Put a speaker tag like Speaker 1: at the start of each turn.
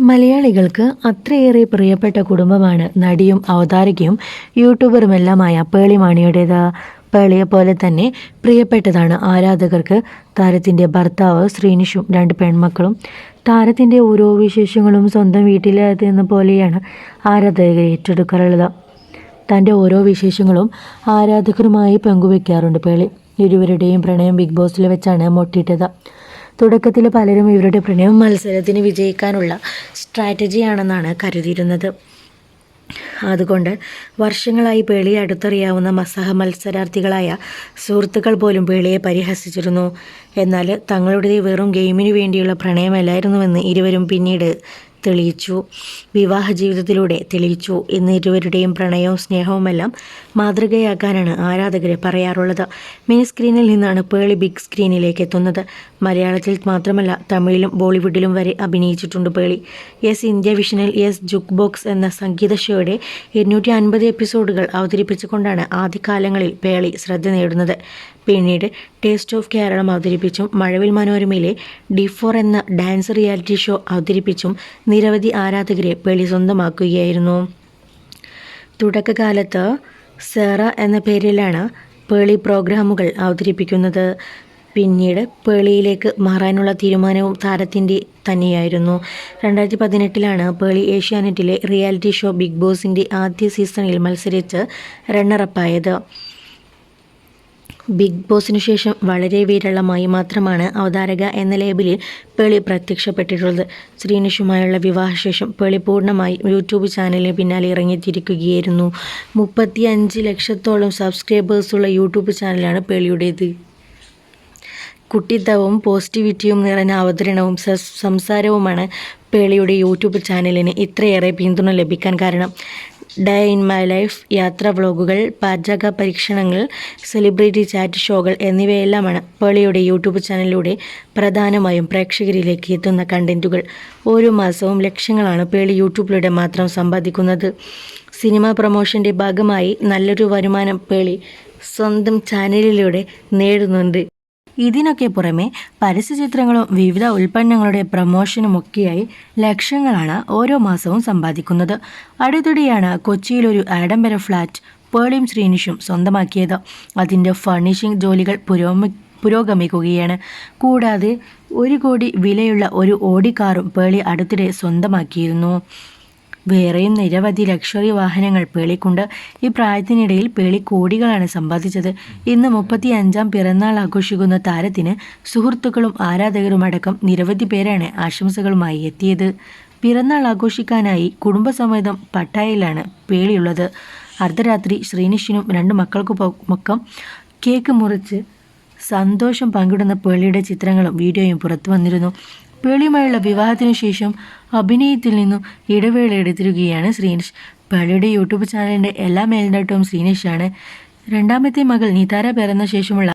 Speaker 1: മലയാളികൾക്ക് അത്രയേറെ പ്രിയപ്പെട്ട കുടുംബമാണ് നടിയും അവതാരകയും യൂട്യൂബറുമെല്ലാമായ പേളിമാണിയുടേത് പേളിയെ പോലെ തന്നെ പ്രിയപ്പെട്ടതാണ് ആരാധകർക്ക് താരത്തിന്റെ ഭർത്താവ് ശ്രീനിഷും രണ്ട് പെൺമക്കളും. താരത്തിന്റെ ഓരോ വിശേഷങ്ങളും സ്വന്തം വീട്ടിലെന്ന പോലെയാണ് ആരാധകർ ഏറ്റെടുക്കാറുള്ളത്. തന്റെ ഓരോ വിശേഷങ്ങളും ആരാധകരുമായി പങ്കുവെക്കാറുണ്ട് പേളി. ഇരുവരുടെയും പ്രണയം ബിഗ് ബോസിൽ വെച്ചാണ് മൊട്ടിയിട്ടത് തുടക്കത്തിൽ പലരും ഇവരുടെ പ്രണയം മത്സരത്തിന് വിജയിക്കാനുള്ള സ്ട്രാറ്റജിയാണെന്നാണ് കരുതിയിരുന്നത്. അതുകൊണ്ട് വർഷങ്ങളായി പേളിയെ അടുത്തറിയാവുന്ന മസഹ മത്സരാർത്ഥികളായ സുഹൃത്തുക്കൾ പോലും പേളിയെ പരിഹസിച്ചിരുന്നു. എന്നാൽ തങ്ങളുടേത് വെറും ഗെയിമിനു വേണ്ടിയുള്ള പ്രണയമല്ലായിരുന്നുവെന്ന് ഇരുവരും പിന്നീട് തെളിയിച്ചു. വിവാഹ ജീവിതത്തിലൂടെ തെളിയിച്ചു. ഇന്ന് ഇരുവരുടെയും പ്രണയവും സ്നേഹവുമെല്ലാം മാതൃകയാക്കാനാണ് ആരാധകരെ പറയാറുള്ളത്. മിനി സ്ക്രീനിൽ നിന്നാണ് പേളി ബിഗ് സ്ക്രീനിലേക്ക് എത്തുന്നത്. മലയാളത്തിൽ മാത്രമല്ല തമിഴിലും ബോളിവുഡിലും വരെ അഭിനയിച്ചിട്ടുണ്ട് പേളി. യെസ് ഇന്ത്യ വിഷനിൽ യെസ് ജുക്ക് ബോക്സ് എന്ന സംഗീത ഷോയുടെ എണ്ണൂറ്റി അൻപത് എപ്പിസോഡുകൾ അവതരിപ്പിച്ചുകൊണ്ടാണ് ആദ്യകാലങ്ങളിൽ പേളി ശ്രദ്ധ നേടുന്നത്. പിന്നീട് ടേസ്റ്റ് ഓഫ് കേരളം അവതരിപ്പിച്ചും മഴവിൽ മനോരമയിലെ ഡി ഫോർ എന്ന ഡാൻസ് റിയാലിറ്റി ഷോ അവതരിപ്പിച്ചും നിരവധി ആരാധകരെ പേളി സ്വന്തമാക്കുകയായിരുന്നു. തുടക്കകാലത്ത് സെറ എന്ന പേരിലാണ് പേളി പ്രോഗ്രാമുകൾ അവതരിപ്പിക്കുന്നത്. പിന്നീട് പേളിയിലേക്ക് മാറാനുള്ള തീരുമാനവും താരത്തിന്റെ തന്നെയായിരുന്നു. രണ്ടായിരത്തി പതിനെട്ടിലാണ് പേളി ഏഷ്യാനെറ്റിലെ റിയാലിറ്റി ഷോ ബിഗ് ബോസിന്റെ ആദ്യ സീസണിൽ മത്സരിച്ച് റണ്ണറപ്പായത് ബിഗ് ബോസിനു ശേഷം വളരെ വിരളമായി മാത്രമാണ് അവതാരക എന്ന ലേബലിൽ പേളി പ്രത്യക്ഷപ്പെട്ടിട്ടുള്ളത്. ശ്രീനിഷുമായുള്ള വിവാഹശേഷം പേളി പൂർണമായി യൂട്യൂബ് ചാനലിന് പിന്നാലെ ഇറങ്ങിത്തിരിക്കുകയായിരുന്നു. മുപ്പത്തി അഞ്ച് ലക്ഷത്തോളം സബ്സ്ക്രൈബേഴ്സുള്ള യൂട്യൂബ് ചാനലാണ് പേളിയുടേത്. കുട്ടിത്തവും പോസിറ്റിവിറ്റിയും നിറഞ്ഞ അവതരണവും സംസാരവുമാണ് പേളിയുടെ യൂട്യൂബ് ചാനലിന് ഇത്രയേറെ പിന്തുണ ലഭിക്കാൻ കാരണം. ഡേ ഇൻ മൈ ലൈഫ് യാത്രാ വ്ളോഗുകൾ പാചക പരീക്ഷണങ്ങൾ സെലിബ്രിറ്റി ചാറ്റ് ഷോകൾ എന്നിവയെല്ലാമാണ് പേളിയുടെ യൂട്യൂബ് ചാനലിലൂടെ പ്രധാനമായും പ്രേക്ഷകരിലേക്ക് എത്തുന്ന കണ്ടന്റുകൾ ഓരോ മാസവും ലക്ഷങ്ങളാണ് പേളി യൂട്യൂബിലൂടെ മാത്രം സമ്പാദിക്കുന്നത്. സിനിമ പ്രൊമോഷന്റെ ഭാഗമായി നല്ലൊരു വരുമാനം പേളി സ്വന്തം ചാനലിലൂടെ നേടുന്നുണ്ട്. ഇതിനൊക്കെ പുറമെ പരസ്യചിത്രങ്ങളും വിവിധ ഉൽപ്പന്നങ്ങളുടെ പ്രമോഷനുമൊക്കെയായി ലക്ഷങ്ങളാണ് ഓരോ മാസവും സമ്പാദിക്കുന്നത്. അടുത്തിടെയാണ് കൊച്ചിയിലൊരു ആഡംബര ഫ്ലാറ്റ് പേളിയും ശ്രീനിഷും സ്വന്തമാക്കിയത്. അതിന്റെ ഫർണിഷിംഗ് ജോലികൾ പുരോഗമി പുരോഗമിക്കുകയാണ്. കൂടാതെ ഒരു കോടി വിലയുള്ള ഒരു ഓടി കാറും പേളി അടുത്തിടെ സ്വന്തമാക്കിയിരുന്നു. വേറെയും നിരവധി ലക്ഷറി വാഹനങ്ങൾ പേളിക്കുണ്ട് ഈ പ്രായത്തിനിടയിൽ പേളി കോടികളാണ് സമ്പാദിച്ചത്. ഇന്ന് മുപ്പത്തി അഞ്ചാം പിറന്നാൾ ആഘോഷിക്കുന്ന താരത്തിന് സുഹൃത്തുക്കളും ആരാധകരും അടക്കം നിരവധി പേരാണ് ആശംസകളുമായി എത്തിയത്. പിറന്നാൾ ആഘോഷിക്കാനായി കുടുംബസമേതം പട്ടായയിലാണ് പേളിയുള്ളത്. അർദ്ധരാത്രി ശ്രീനിഷിനും രണ്ട് മക്കൾക്കുമൊക്കം കേക്ക് മുറിച്ച് സന്തോഷം പങ്കിടുന്ന പേളിയുടെ ചിത്രങ്ങളും വീഡിയോയും പുറത്തു വന്നിരുന്നു പേളിയുമായുള്ള വിവാഹത്തിനു ശേഷം അഭിനയത്തിൽ നിന്നും ഇടവേള എടുത്തിരിക്കുകയാണ് ശ്രീനിഷ്. പേളിയുടെ യൂട്യൂബ് ചാനലിന്റെ എല്ലാ മേൽനോട്ടവും ശ്രീനിഷാണ്. രണ്ടാമത്തെ മകൾ നിതാര പിറന്ന ശേഷമുള്ള